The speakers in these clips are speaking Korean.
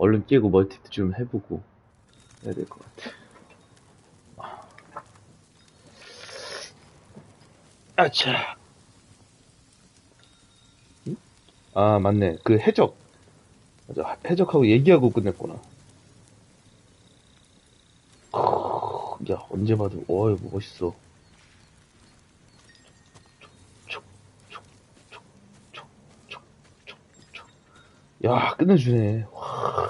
얼른 깨고 멀티도 좀 해보고 해야 될 것 같아. 아차. 응? 아, 맞네. 그 해적. 맞아. 해적하고 얘기하고 끝냈구나. 크, 야, 언제 봐도, 어이, 멋있어. 촉, 촉, 촉, 촉, 촉, 촉, 촉. 야, 끝내주네. 와,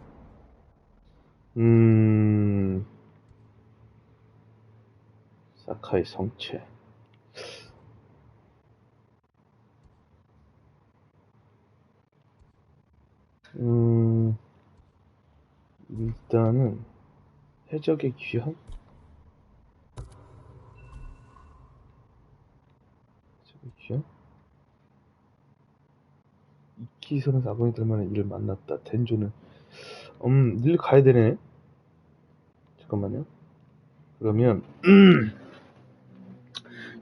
음, 사카이 성체. 음, 일단은 해적의 귀환? 해적의 귀환? 이키선에서 아버지들 만의 일을 만났다. 덴조는 음, 늘 가야 되네. 잠깐만요. 그러면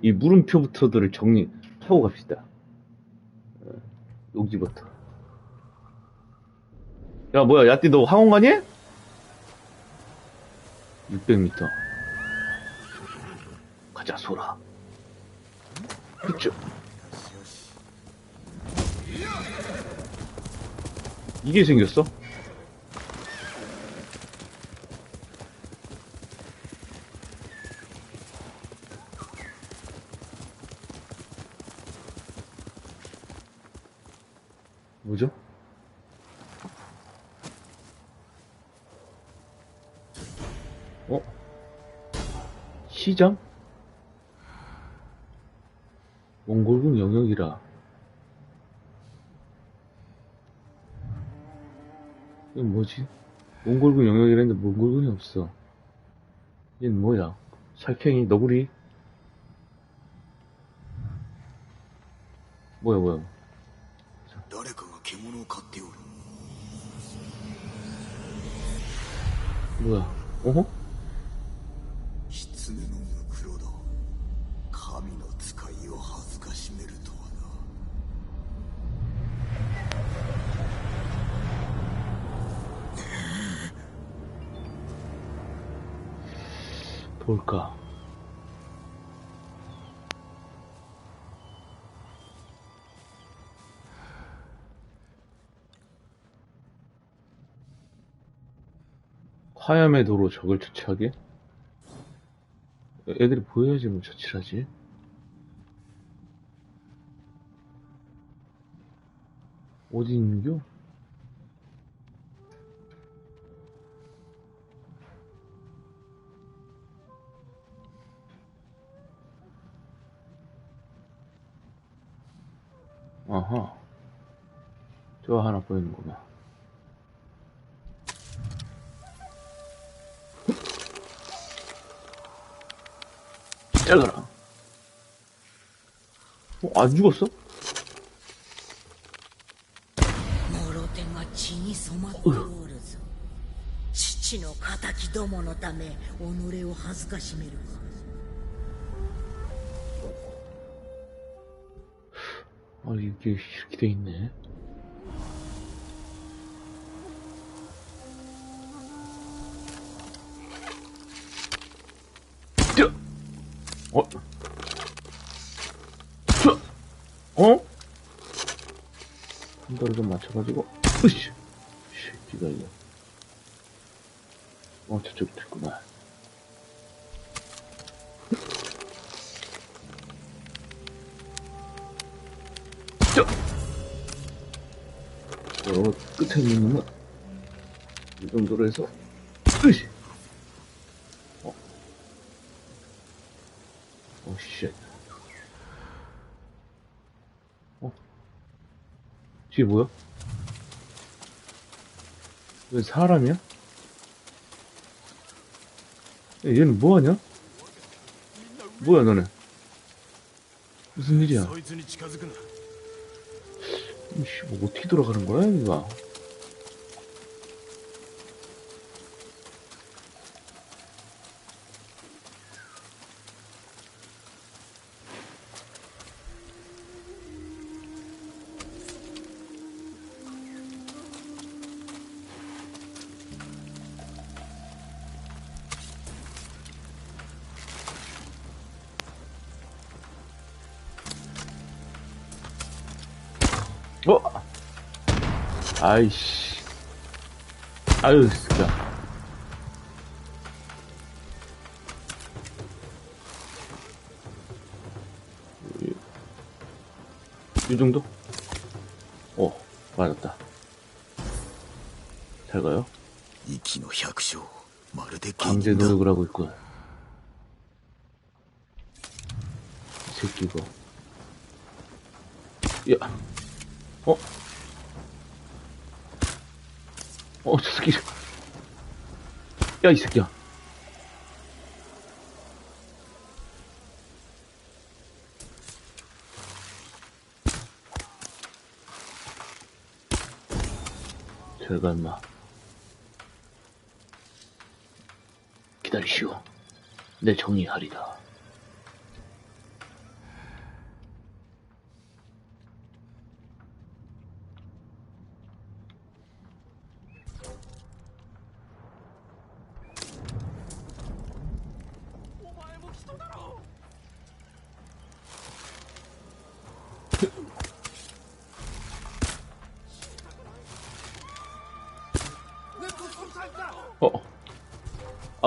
이 물음표부터들을 정리 하고 갑시다. 어, 여기부터. 야, 뭐야, 야띠 너 항원 가니? 600m. 가자, 소라. 그쵸? 이게 생겼어? 시장? 몽골군 영역이라 이건 뭐지? 몽골군 영역이라는데 몽골군이 없어 이건 뭐야? 살쾡이 너구리? 뭐야 뭐야 뭐야 어허? 볼까? 화염의 도로 적을 처치하게? 애들이 보여야지 뭐 처치를 하지. 어디 있는겨? 아하. 저 하나 보이는구나. 잘가라. 어, 안 죽었어? もろ手が血に染まっておるぞ父の敵どものため己を恥ずかしめる わ 아, 이게 이렇게 돼 있네. 야! 어? 자! 어? 한도를 좀 맞춰가지고, 자! 어, 끝에 있는 놈은 이 정도로 해서 으이! 어. 어, 쉣. 어? 뒤에 뭐야? 왜 사람이야? 야, 얘는 뭐하냐? 뭐야 너네 무슨 일이야 씨, 뭐 어떻게 돌아가는 거야 이거 어? 아이씨. 아유, 진짜. 이, 이 정도? 어, 맞았다. 잘 가요? 息の百姓まるで 강제 芸人だ 노력을 하고 있군. 이 새끼 이거. 야. 어? 어, 저 새끼. 야, 이 새끼야. 제가 임마. 기다리시오. 내 정리하리다.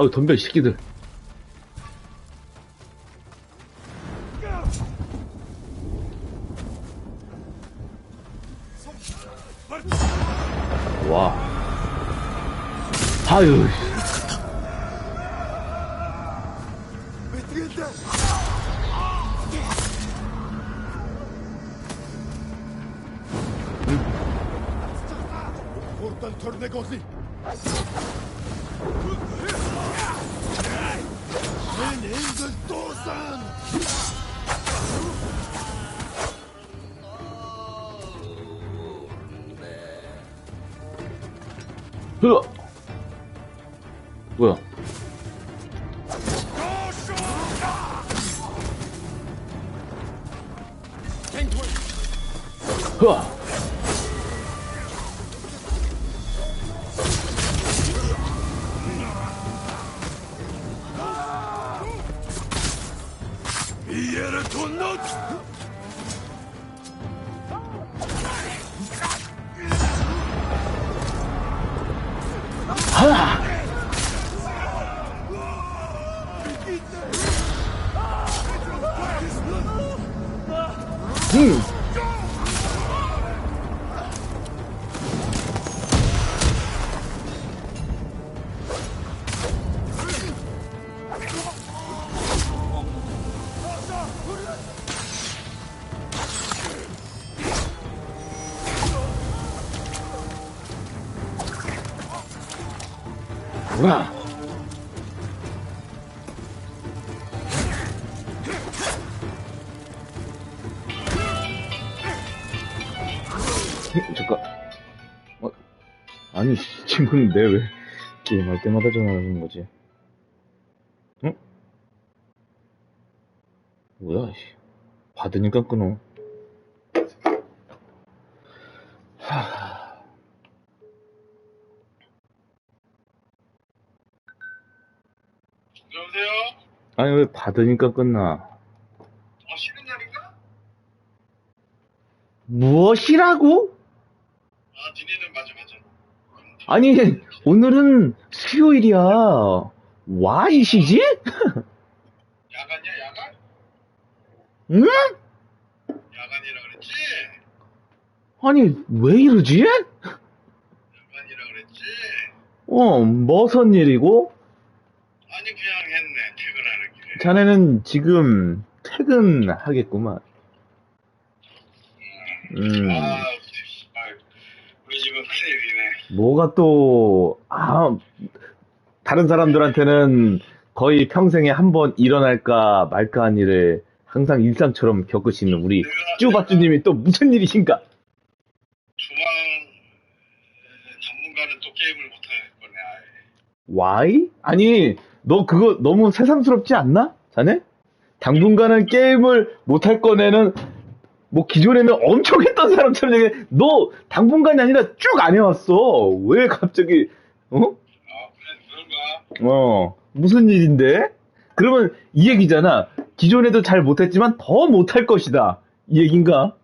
아우, 덤벼, 이 새끼들. 와. 아유. Buradan törne 进军东山。 응! 내왜 게임할 때마다 전화하는 거지? 응? 뭐야, 씨. 받으니까 끊어. 하... 여보세요? 아니, 왜 받으니까 끝나? 어, 쉬는 날인가? 무엇이라고? 아, 니네는 맞아, 맞아. 음, 아니, 오늘은 수요일이야. 와, 이시지? 야간이야, 야간? 응? 야간이라 그랬지? 아니, 왜 이러지? 야간이라 그랬지? 어, 무슨 일이고? 아니, 그냥 했네, 퇴근하는 길에. 자네는 지금 퇴근하겠구만. 음, 아, 씨, 아유, 우리 집은 큰일이네. 뭐가 또, 아, 다른 사람들한테는 거의 평생에 한 번 일어날까 말까 한 일을 항상 일상처럼 겪으시는 우리 쭈바쭈님이 또 무슨 일이신가? 주방 당분간은 또 게임을 못할 거네. 아예. Why? 아니, 너 그거 너무 새삼스럽지 않나? 자네? 당분간은 게임을 못할 거네는, 뭐, 기존에는 엄청 했던 사람처럼 얘기해. 너 당분간이 아니라 쭉 안 해왔어. 왜 갑자기, 어? 아 그래 그런가? 어, 무슨 일인데? 그러면 이 얘기잖아. 기존에도 잘 못했지만 더 못할 것이다. 이 얘긴가?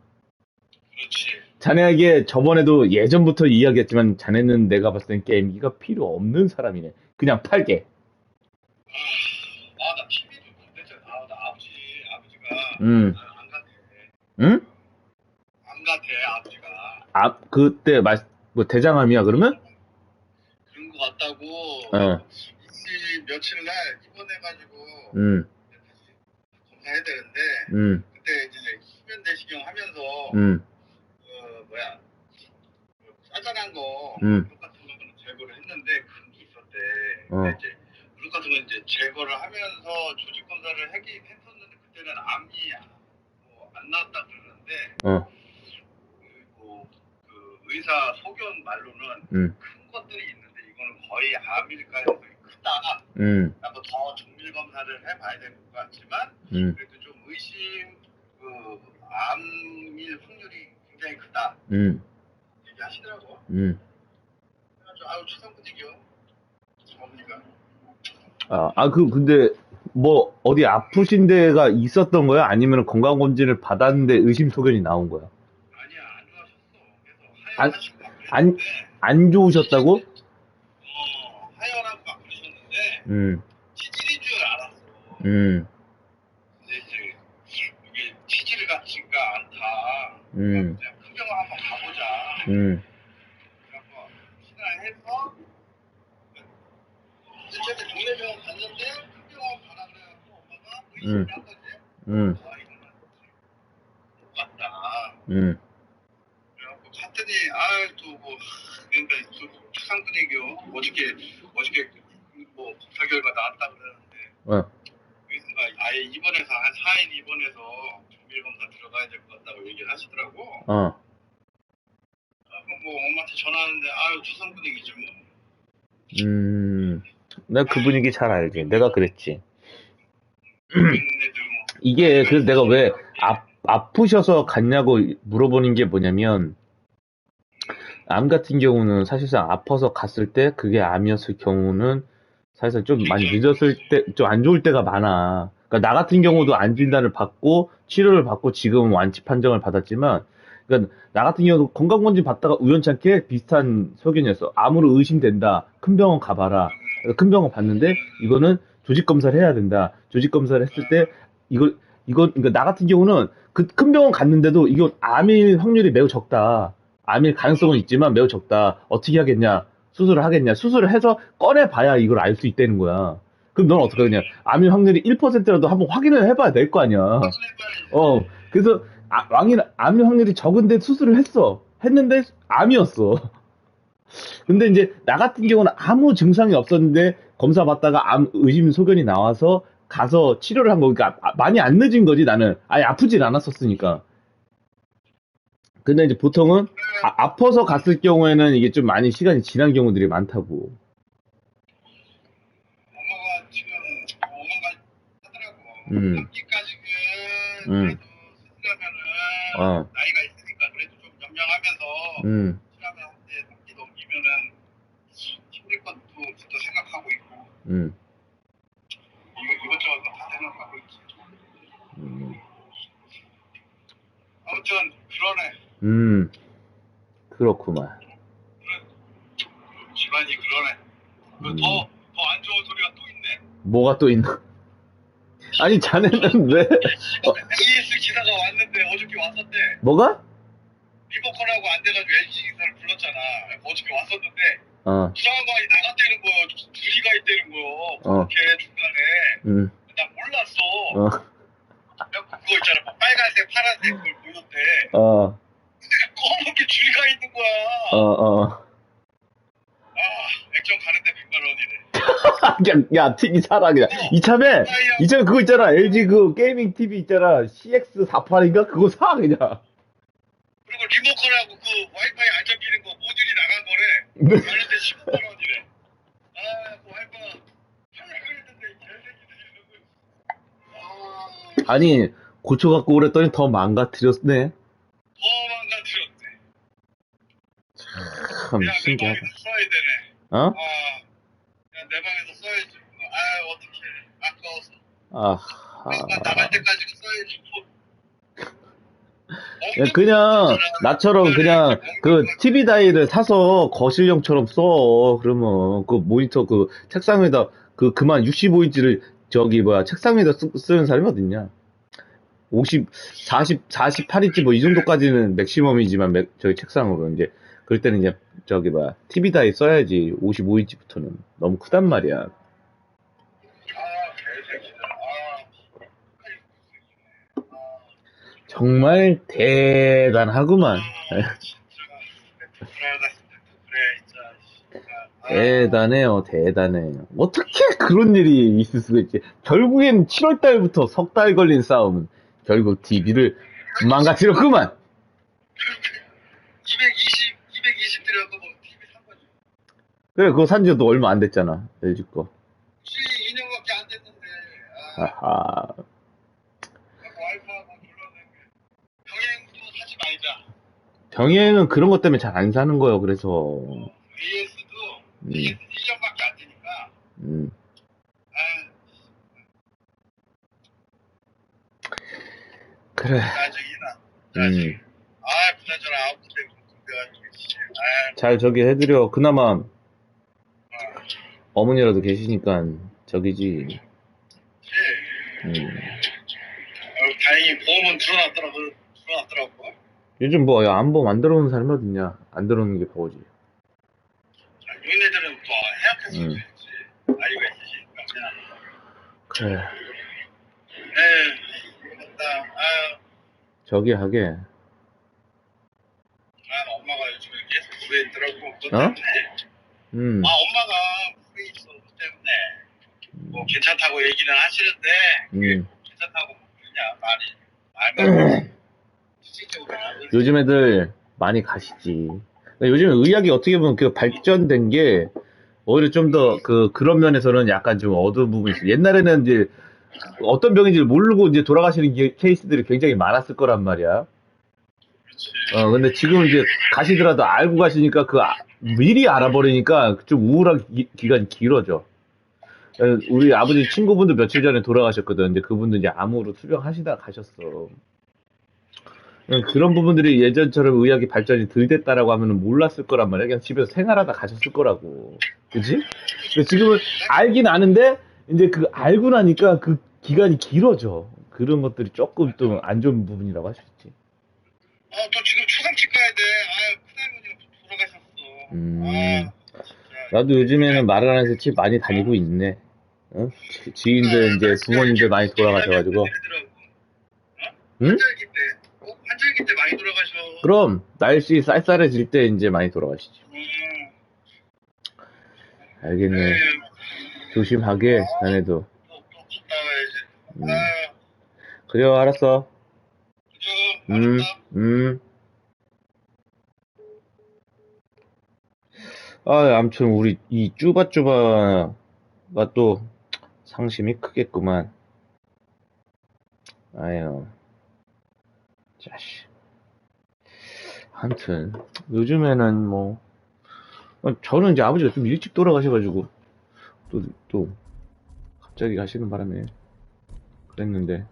그렇지. 자네에게 저번에도 예전부터 이야기했지만 자네는 내가 봤을 땐 게임기가 필요 없는 사람이네. 그냥 팔게. 아 나 TV도 못했잖아. 아, 나 아버지 아버지가 음. 응? 안 같아 아버지가. 아, 그때 말, 뭐 대장암이야 그러면? 그런 거 같다고. 어. 이 며칠 날 입원해가지고 응, 다시 검사해야 되는데 응, 그때 이제 수면 내시경 하면서 응, 그 뭐야 그 짜잘한 거 음. 그릇 같은 거는 제거를 했는데 그런 게 있었대. 어. 근데 이제 그릇 같은 거 이제 제거를 하면서 조직 검사를 하긴 했었는데 그때는 암이 뭐 안 나왔다 그러는데 어, 그리고 그 의사 소견 말로는 응, 큰 것들이 있는데 이거는 거의 암일 가능성이 크다. 응, 나도 더 정밀 검사를 해봐야 될 것 같지만 응, 그래도 좀 의심 그 암일 확률이 굉장히 크다 응, 얘기하시더라고. 응. 그래가지고 아유 추상 분위기요. 어머니가 아, 아, 그, 근데, 뭐, 어디 아프신 데가 있었던 거야? 아니면 건강 검진을 받았는데 의심 소견이 나온 거야? 아니야 안 좋아하셨어. 그래서 안- 좋으셨다고? 어 하혈하고 막 그러셨는데 응, 치질인 줄 알았어. 응, 근데 이제 이게 치질 같지가 않다. 응, 그냥 큰 병원 한번 가보자. 응, 그래갖고 신화해서 어쨌든 동네 병원 갔는데 큰 병원 가라 그래갖고 의심을 음. 한 거지. 응. 응, 그래갖고 갔더니 아또뭐 그러니까 또 추상 분위기요. 어저께 어저께 뭐 검사 결과 나왔다 그러는데 어, 의사가 아예 입원해서 한 4일 입원해서 정밀 검사 들어가야 될 것 같다고 얘기를 하시더라고. 어. 아, 그럼 뭐 엄마한테 전화하는데 아유 추상 분위기지 뭐. 음, 나그 분위기 잘 알지. 내가 그랬지. 뭐 이게, 그래서 내가 왜, 아, 아프셔서 갔냐고 물어보는 게 뭐냐면, 암 같은 경우는 사실상 아파서 갔을 때, 그게 암이었을 경우는, 사실상 좀 많이 늦었을 때, 좀 안 좋을 때가 많아. 그러니까 나 같은 경우도 안 진단을 받고, 치료를 받고, 지금 완치 판정을 받았지만, 그러니까 나 같은 경우도 건강검진 받다가 우연찮게 비슷한 소견이었어. 암으로 의심된다. 큰 병원 가봐라. 큰 병원 갔는데 이거는 조직 검사를 해야 된다. 조직 검사를 했을 때 이거 이거 그러니까 나 같은 경우는 그 큰 병원 갔는데도 이거 암일 확률이 매우 적다. 암일 가능성은 있지만 매우 적다. 어떻게 하겠냐? 수술을 하겠냐? 수술을 해서 꺼내 봐야 이걸 알 수 있다는 거야. 그럼 넌 어떻게 하냐? 암일 확률이 1%라도 한번 확인을 해봐야 될 거 아니야. 어, 그래서 아, 왕이 암 확률이 적은데 수술을 했어. 했는데 암이었어. 근데 이제 나 같은 경우는 아무 증상이 없었는데 검사 받다가 암 의심 소견이 나와서 가서 치료를 한 거니까 아, 많이 안 늦은 거지 나는 아예 아프진 않았었으니까. 근데 이제 보통은 아, 파서 갔을 경우에는 이게 좀 많이 시간이 지난 경우들이 많다고. 엄마가 지금 엄마가 하더라고. 음. 감기까지는 음. 그래도 어. 나이가 있으니까 그래도 좀 연명하면서 음, 수술하면 한때 감기 넘기면은 힘들 것부터 생각하고 있고 음, 이거 이것저것 다 생각하고 있지. 음, 아무튼 그러네. 음, 그렇구만. 집안이 그러네. 음. 더더안 좋은 소리가 또 있네. 뭐가 또 있나? 아니, 자네는 왜, 어, AS 기사가 왔는데 어저께 왔었대. 뭐가? 리버컨하고 안 돼가지고 LG 기사를 불렀잖아. 어저께 왔었는데 어, 부상관이 나갔다는 거요. 둘이 가 있다는 거요. 어. 그렇게 중간에 음, 나 몰랐어. 어, 그거 있잖아. 막 빨간색, 파란색 그걸 보였대. 어, 검은 게 줄이 가 있는 거야. 어, 어, 입점 가는데 100만 원이래. 그냥, 야, TV 사라, 그냥. 이참에, 이참에 그거 있잖아. LG 그 게이밍 TV 있잖아. CX48인가? 그거 사, 그냥. 그리고 리모컨하고 그 와이파이 안 잡히는 거 모듈이 나간 거래. 가는데 15만 원이래. 아, 그 와이파이 하려고 했는데 이 개새끼들이 누구. 아, 아니, 고쳐갖고 그랬더니 더 망가뜨렸네. 더 망가뜨렸대. 참, 내 신기하다. 써야 되네. 어? 아, 그냥 내 방에서 써야지. 아, 어떡해. 아까워서. 잠깐 나갈 아하. 때까지 써야지. 뭐. 야, 그냥, 나처럼 그냥, 그, TV 다이를 사서 거실용처럼 써. 그러면, 그 모니터 그, 책상 위에다, 그, 그만 65인치를, 저기, 뭐야, 책상 위에다 쓰, 쓰는 사람이 어딨냐? 50, 40, 48인치 뭐 이 정도까지는 맥시멈이지만, 맥- 저기 책상으로 이제, 그럴 때는 이제, 저기, 뭐야, TV 다이 써야지. 55인치부터는. 너무 크단 말이야. 아, 개새끼들. 아, 정말 대단하구만. 대단해요, 대단해요. 어떻게 그런 일이 있을 수가 있지? 결국엔 7월 달부터 석 달 걸린 싸움은 결국 TV를 망가뜨렸구만. 220, 220 들여갖고 뭐 TV 산 거지. 그래, 그거 산 지도 얼마 안 됐잖아, LG 거. 2년밖에 안 됐는데. 아, 아하. 와이프하고 불러낸 게. 병행도 사지 말자. 병행은 그런 것 때문에 잘 안 사는 거예요, 그래서. AS도 음. 1년밖에 안 되니까. 음. 아, 그래, 나중이나. 음. 아, 그나저나 아웃풋 때문에 군대가지고, 씨. 아, 잘 저기 해드려. 그나마 아, 어머니라도 계시니까 저기지. 씨. 음. 어, 다행히 보험은 들어놨더라고. 들어놨더라고. 요즘 뭐, 야, 안보 만들어 놓은 사람이 어딨냐? 안 들어오는 게 바보지. 얘네들은 또 해약해서 음. 음. 나이가 있으시니까 그냥. 그래. 에이, 그렇다. 아, 저기 하게. 아, 엄마가 요즘에 계속 집에 있더라고. 그것 어? 때문에. 음. 아, 엄마가 집에 있어. 그것 때문에. 뭐, 괜찮다고 얘기는 하시는데, 음. 괜찮다고 그냥 말이, 말만. 요즘 애들 많이 가시지. 요즘 의학이 어떻게 보면 그 발전된 게 오히려 좀 더 그 그런 면에서는 약간 좀 어두운 부분이 있어요. 옛날에는 이제 어떤 병인지 모르고 이제 돌아가시는 게- 케이스들이 굉장히 많았을 거란 말이야. 어 근데 지금 이제 가시더라도 알고 가시니까 그 아- 미리 알아버리니까 좀 우울한 기, 기간이 길어져. 어, 우리 아버지 친구분도 며칠 전에 돌아가셨거든. 근데 그분도 이제 암으로 투병하시다가 가셨어. 응, 그런 부분들이 예전처럼 의학이 발전이 덜 됐다라고 하면 몰랐을 거란 말이야. 그냥 집에서 생활하다 가셨을 거라고. 그지? 근데 지금은 알긴 아는데, 이제 그 알고 나니까 그 기간이 길어져. 그런 것들이 조금 또안 좋은 부분이라고 할 수 있지. 어, 또 지금 초상집 가야 돼. 아, 큰할머니가 돌아가셨어. 음. 아. 나도 요즘에는 말을 안 해서 집 많이 다니고 있네. 어? 지- 지인들, 이제 부모님들 많이 돌아가셔가지고. 응? 환절기 때 많이 돌아가셔. 그럼, 날씨 쌀쌀해질 때 이제 많이 돌아가시지. 음, 알겠네. 에휴, 조심하게, 자네도. 또, 또 갔다 와야지. 음. 아, 그래요, 알았어. 음. 음. 아, 아무튼 우리 이 쭈바쭈바가 또 상심이 크겠구만. 아유, 자식. 아무튼 요즘에는 뭐 어, 저는 이제 아버지가 좀 일찍 돌아가셔가지고 또 또 갑자기 가시는 바람에 그랬는데.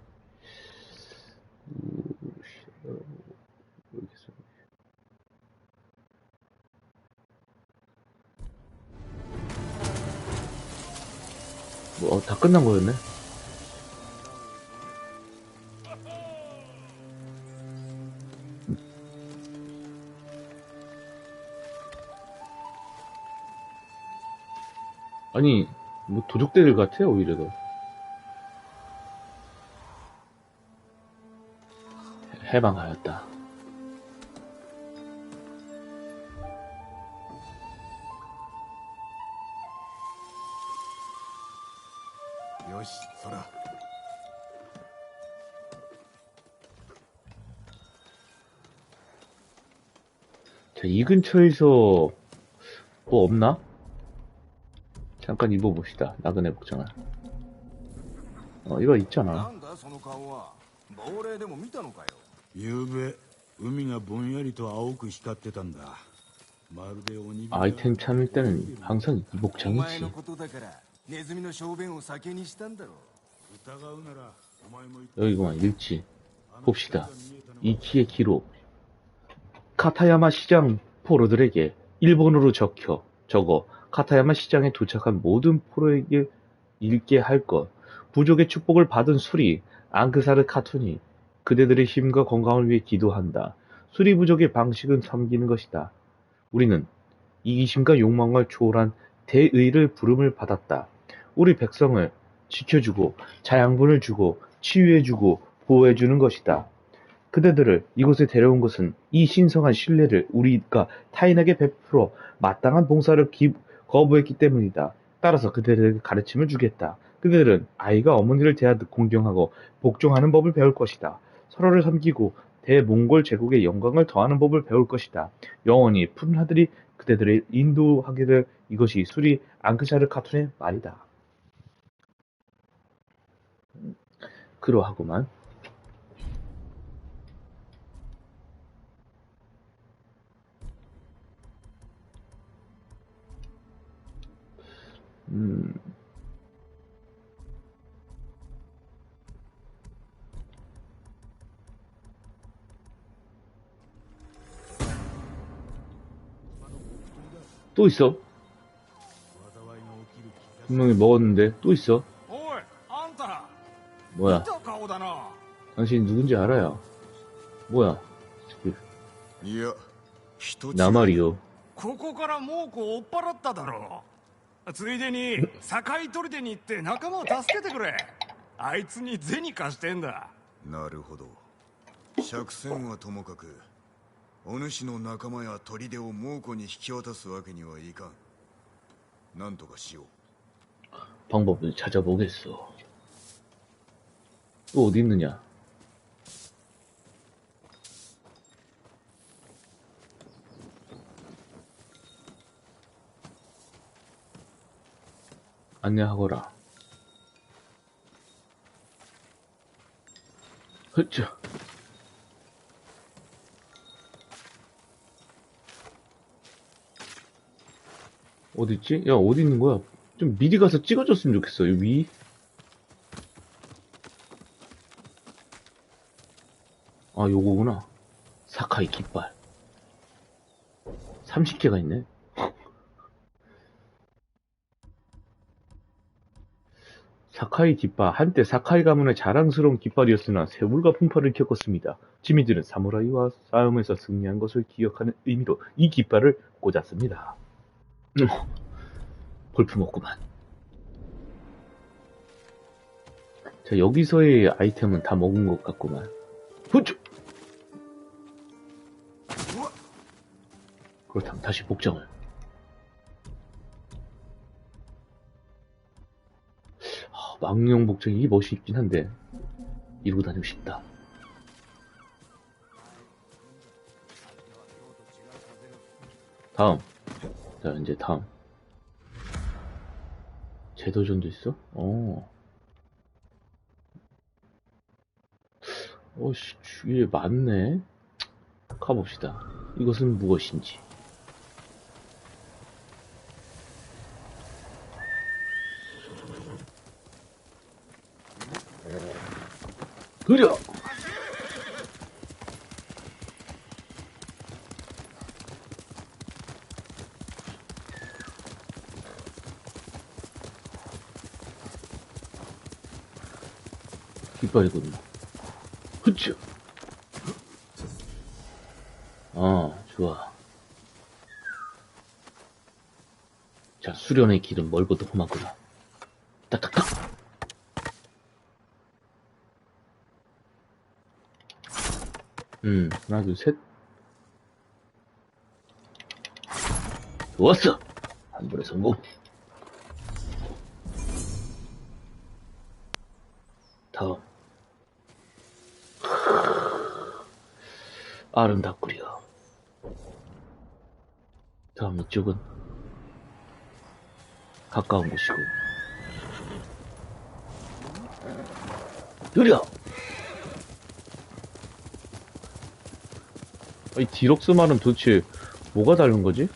뭐, 어, 다 끝난 거였네? 아니 뭐 도둑들 같아 오히려 더. 해방하였다. 요시 소라. 자이 근처에서 뭐 없나? 잠깐 입어봅시다. 나그네 복장을. 어, 이거 있잖아. なんだその顔は亡霊でも見たのかよゆうべ海がぼんやりと青く光ってたんだまるで鬼火 아이템 찾을 때는 항상 이 お前 복장이지. のことだからネズミの小便を酒にしたんだろ疑うならお前も 여기구만, 일지. 봅시다. 이 키의 기록. 카타야마 시장 포로들에게 일본어로 적혀 적어 카타야마 시장에 도착한 모든 포로에게 읽게 할 것. 부족의 축복을 받은 수리 앙크사르 카툰이 그대들의 힘과 건강을 위해 기도한다. 수리 부족의 방식은 섬기는 것이다. 우리는 이기심과 욕망을 초월한 대의를 부름을 받았다. 우리 백성을 지켜주고 자양분을 주고 치유해주고 보호해주는 것이다. 그대들을 이곳에 데려온 것은 이 신성한 신뢰를 우리가 타인에게 베풀어 마땅한 봉사를 기- 거부했기 때문이다. 따라서 그대들에게 가르침을 주겠다. 그들은 아이가 어머니를 대하듯 공경하고 복종하는 법을 배울 것이다. 서로를 섬기고 대몽골 제국의 영광을 더하는 법을 배울 것이다. 영원히 푸른 하들이 그대들을 인도하게 될 이것이 수리 앙크샤르 카툰의 말이다. 그러하구만. 음. 또 있어. 분명히 먹었는데 또 있어. おいあんたら 뭐야? 見た顔だな 당신 누군지 알아요. 뭐야? いや人 나말이요. ここから猛虎を追っ払っただろう ついでに堺砦に行って仲間を助けてくれあいつに銭貸してんだなるほど借船はともかくお主の仲間や砦を猛虎に引き渡すわけにはいかんなんとかしよう 방법을 찾아보겠어. 또 어디 있느냐? 안내하거라. 흐짜. 어딨지? 야, 어디 있는 거야? 좀 미리 가서 찍어줬으면 좋겠어, 요 위. 아, 요거구나. 사카이 깃발. 30개가 있네. 사카이 깃발. 한때 사카이 가문의 자랑스러운 깃발이었으나 세월과 풍파를 겪었습니다. 지미들은 사무라이와 싸움에서 승리한 것을 기억하는 의미로 이 깃발을 꽂았습니다. 음, 볼품없구만. 자, 여기서의 아이템은 다 먹은 것 같구만. 후추! 그렇다면 다시 복장을. 망령 복장이 멋있긴 한데, 이러고 다니고 싶다. 다음. 자, 이제 다음. 제도전도 있어? 어. 어씨, 주위에 많네. 가봅시다. 이것은 무엇인지. 그려! 깃발이군요. 그쵸? 아, 좋아. 자, 수련의 길은 멀고도 험하구나. 음, 하나, 둘, 셋. 좋았어! 한 번에 성공. 다음. 아름답구려. 다음 이쪽은 가까운 곳이고. 느려! 이 디럭스 말은 도대체 뭐가 다른 거지?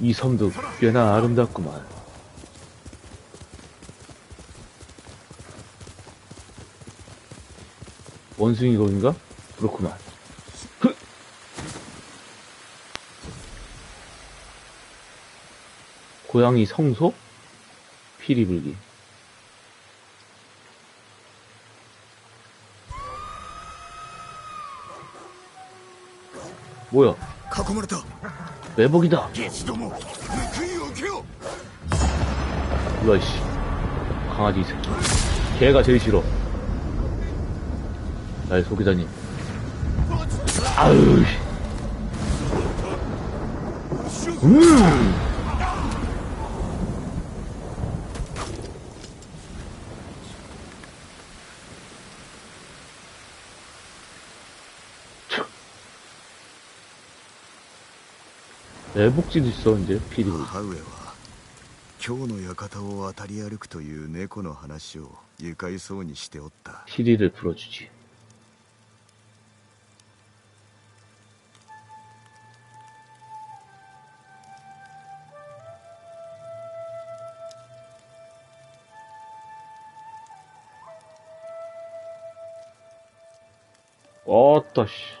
이 섬도 꽤나 아름답구만. 원숭이 거인가? 그렇구만. 고양이 성소? 피리불기. 뭐야? 매복이다. 이거 씨. 강아지 이 새끼. 걔가 제일 싫어. 나의 소기자님. 아유. 음. 매복지도 있어, 이제, 피리불기. 母上は今日の館を渡り歩くという猫の話を愉快そうにしておった 피리를 불어주지. 어따, 씨.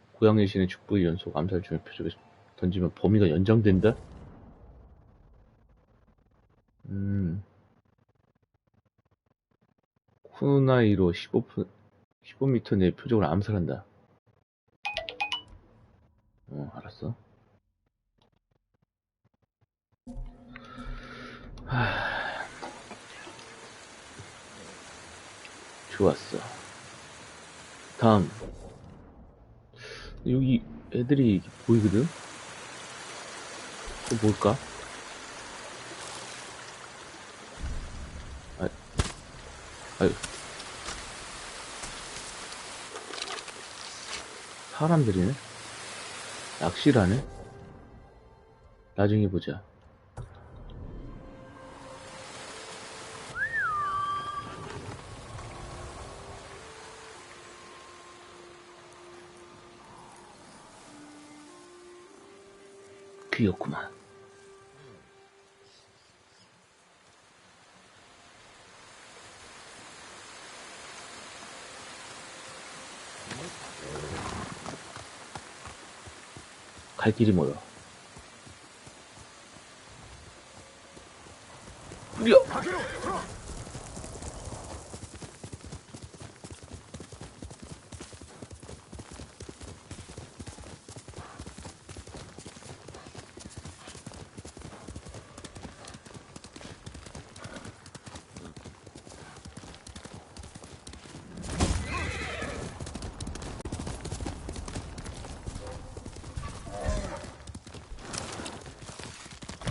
고양이 신의 축부의 연속 암살 중에 표적에 던지면 범위가 연장된다? 음. 쿠나이로 15, 15m 내 표적을 암살한다. 어, 알았어. 하... 좋았어. 다음. 여기 애들이 보이거든? 또 뭘까? 아, 아유. 사람들이네? 낚시를 하네? 나중에 보자. 귀엽구만. 갈 길이 뭐야?